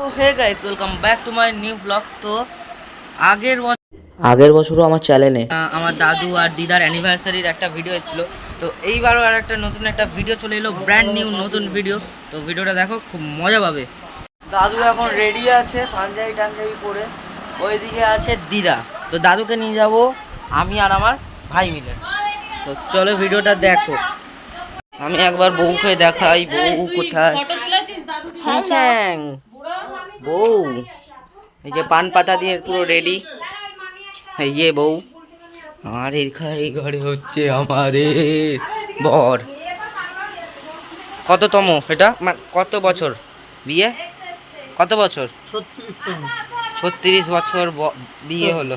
তো hey guys welcome back to my new blog তো আগের বছর আগের বছরও আমার চ্যানেলে আমার দাদু আর দিদার অ্যানিভার্সারির একটা ভিডিও এসেছিল। তো এইবারও আর একটা নতুন একটা ভিডিও চলে এলো ব্র্যান্ড নিউ নতুন ভিডিও তো ভিডিওটা দেখো খুব মজা পাবে। দাদু এখন রেডি আছে পাঞ্জাবি টাঞ্জাবি পরে। ওইদিকে আছে দিদা। তো দাদুকে নিয়ে যাব আমি আর আমার ভাই মিলে। তো চলো ভিডিওটা দেখো। আমি একবার বউকে দেখাই বউ কোথায়? বউ। এই যে পান পাতা দিয়ে পুরো রেডি এই যে বউ। আর এই ঘ- এই ঘরে হচ্ছে আমাদের বর। কততম এটা? কত বছর? বিয়ে? কত বছর? ছত্রিশ বছর ব- বিয়ে হলো।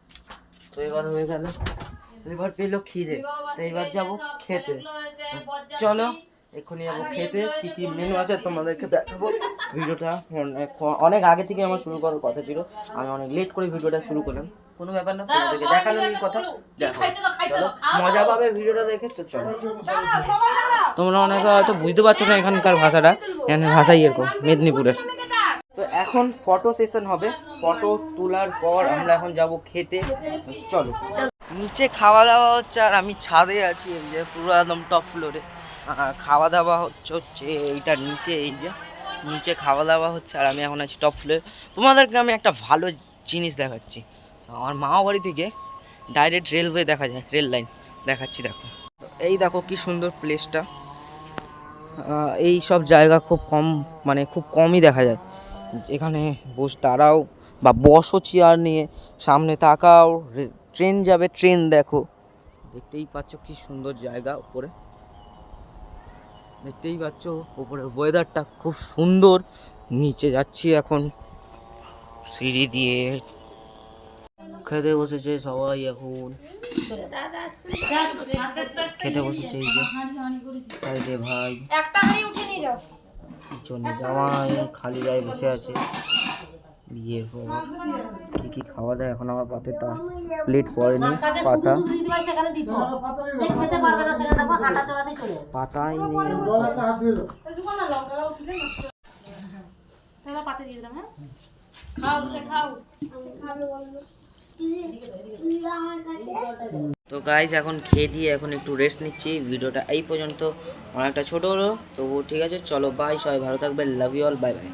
তো এবার হয়ে গেল। এবার পেল খিদে। তো এবার যাব খেতে। চলো এক্ষুনি যাব খেতে। কি কি মেনু আছে তোমাদেরকে দেখাবো। ভিডিওটা অনেক অনেক আগে থেকে আমার শুরু করার কথা ছিল। আমি অনেক লেট করে ভিডিওটা শুরু করলাম। কোনো ব্যাপার না তোমাদেরকে দেখালাম এই কথা। দেখো চলো মজা পাবে ভিডিওটা দেখে তো চলো। তোমরা অনেকে হয়তো বুঝতে পারছ না এখানকার ভাষাটা। এখানে ভাষাই এরকম মেদিনীপুরের। এখন ফটো সেশন হবে। ফটো তোলার পর আমরা এখন যাব খেতে। চলো। নিচে খাওয়া দাওয়া হচ্ছে আর আমি ছাদে আছি, এই যে পুরো একদম টপ ফ্লোরে আর খাওয়া দাওয়া হচ্ছে হচ্ছে এইটার নিচে, এই যে। নিচে খাওয়া দাওয়া হচ্ছে আর আমি এখন আছি টপ ফ্লোরে তোমাদেরকে আমি একটা ভালো জিনিস দেখাচ্ছি। আমার মামা বাড়ি থেকে ডাইরেক্ট রেলওয়ে দেখা যায় রেল লাইন দেখাচ্ছি, দেখো। এই দেখো কি সুন্দর প্লেসটা এই সব জায়গা খুব কম মানে খুব কমই দেখা যায় এখানে বস দাঁড়াও বা বসো চেয়ার নিয়ে সামনে তাকাও রে- ট্রেন যাবে ট্রেন দেখো। দেখতেই পাচ্ছ কি সুন্দর জায়গা উপরে। দেখতেই পাচ্ছ উপরের ওয়েদারটা খুব সুন্দর। নিচে যাচ্ছি এখন সিঁড়ি দিয়ে। খেতে বসেছে সবাই এখন। খেতে বসেছে এই যে। ভাই। একটা হাঁড়ি উঠে নিয়ে যাও। পিছনে জামাই খালি গায়ে বসে আছে। বিয়ের পর কি কি খাওয়া দাওয়া এখন আমার পাতে তা প্লেট পড়েনি পাতা। পাতাই নেই। তো গাইজ এখন খেয়ে দিয়ে এখন একটু রেস্ট নিচ্ছি। ভিডিওটা এই পর্যন্ত। অনেকটা ছোট হলো তবু ঠিক আছে। চলো বাই সবাই ভালো থাকবে love you all bye bye